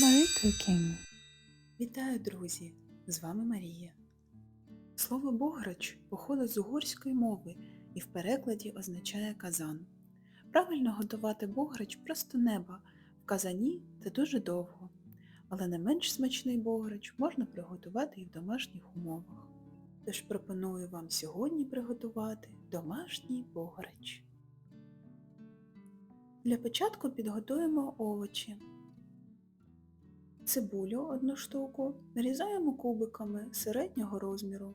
Marie Cooking. Вітаю, друзі! З вами Марія. Слово бограч походить з угорської мови і в перекладі означає казан. Правильно готувати бограч просто неба. В казані це дуже довго, але не менш смачний бограч можна приготувати і в домашніх умовах. Тож пропоную вам сьогодні приготувати домашній бограч. Для початку підготуємо овочі. Цибулю одну штуку нарізаємо кубиками середнього розміру.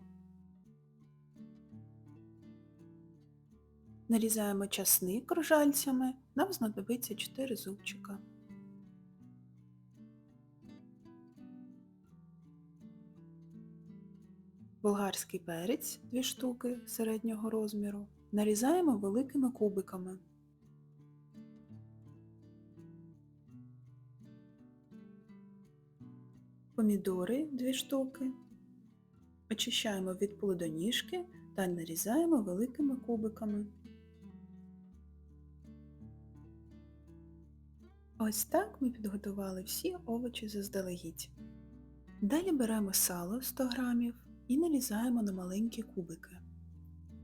Нарізаємо часник кружальцями, нам знадобиться 4 зубчика. Болгарський перець 2 штуки середнього розміру. Нарізаємо великими кубиками. Помідори 2 штуки, очищаємо від плодоніжки та нарізаємо великими кубиками. Ось так ми підготували всі овочі заздалегідь. Далі беремо сало 100 г і нарізаємо на маленькі кубики.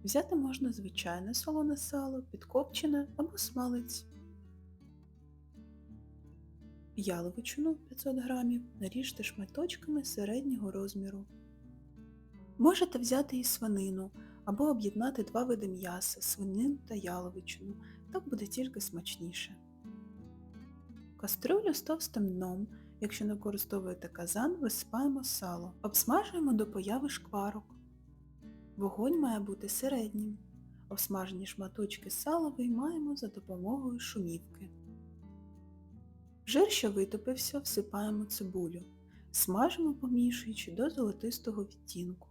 Взяти можна звичайне солоне сало, підкопчене або смалець. Яловичину 500 г наріжте шматочками середнього розміру. Можете взяти і свинину або об'єднати два види м'яса свинину та яловичину, так буде тільки смачніше. Кастрюлю з товстим дном, якщо не використовуєте казан, висипаємо сало, обсмажуємо до появи шкварок. Вогонь має бути середнім. Обсмажені шматочки сала виймаємо за допомогою шумівки. Жир, що витопився, всипаємо цибулю. Смажимо, помішуючи до золотистого відтінку.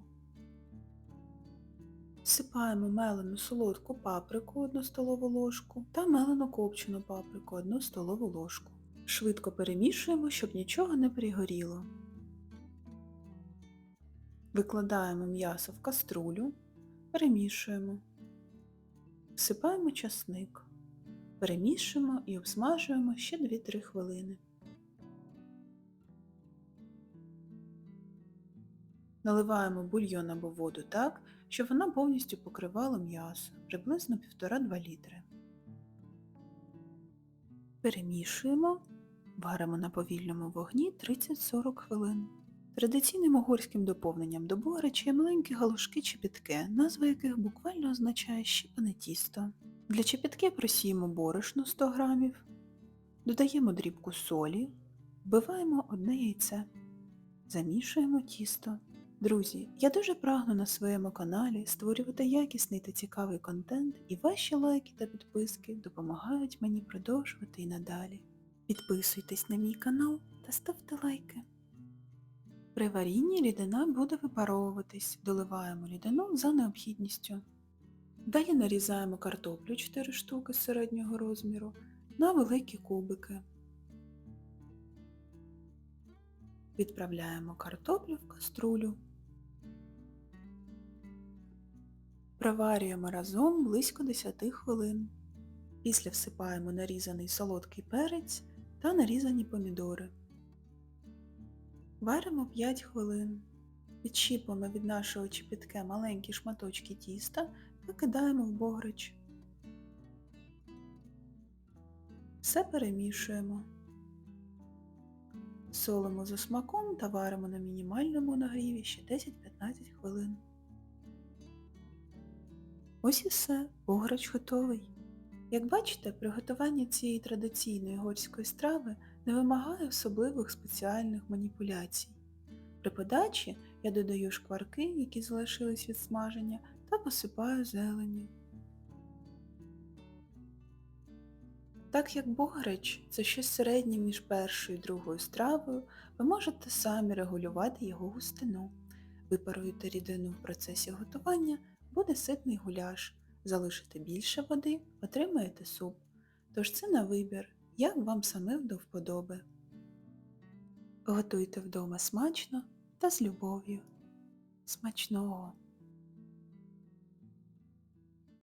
Всипаємо мелену солодку паприку 1 столову ложку та мелену копчену паприку 1 столову ложку. Швидко перемішуємо, щоб нічого не пригоріло. Викладаємо м'ясо в каструлю, перемішуємо. Всипаємо часник. Перемішуємо і обсмажуємо ще 2-3 хвилини. Наливаємо бульйон або воду так, щоб вона повністю покривала м'ясо, приблизно 1,5-2 літри. Перемішуємо, варимо на повільному вогні 30-40 хвилин. Традиційним угорським доповненням до бограча є маленькі галушки чепітке, назва яких буквально означає щіпане тісто. Для чепітки просіємо борошно 100 г, додаємо дрібку солі, вбиваємо одне яйце, замішуємо тісто. Друзі, я дуже прагну на своєму каналі створювати якісний та цікавий контент і ваші лайки та підписки допомагають мені продовжувати і надалі. Підписуйтесь на мій канал та ставте лайки. При варінні рідина буде випаровуватись, доливаємо рідину за необхідністю. Далі нарізаємо картоплю 4 штуки середнього розміру на великі кубики. Відправляємо картоплю в каструлю. Проварюємо разом близько 10 хвилин. Після всипаємо нарізаний солодкий перець та нарізані помідори. Варимо 5 хвилин. Відщіпуємо від нашого чіпітке маленькі шматочки тіста та кидаємо в бограч. Все перемішуємо. Солимо за смаком та варимо на мінімальному нагріві ще 10-15 хвилин. Ось і все, бограч готовий. Як бачите, приготування цієї традиційної горської страви не вимагає особливих спеціальних маніпуляцій. При подачі я додаю шкварки, які залишились від смаження, та посипаю зеленю. Так як бограч це щось середнє між першою і другою стравою, ви можете самі регулювати його густину. Випаруєте рідину в процесі готування, буде ситний гуляш. Залишите більше води, отримаєте суп. Тож це на вибір, як вам самим до вподоби. Готуйте вдома смачно та з любов'ю. Смачного!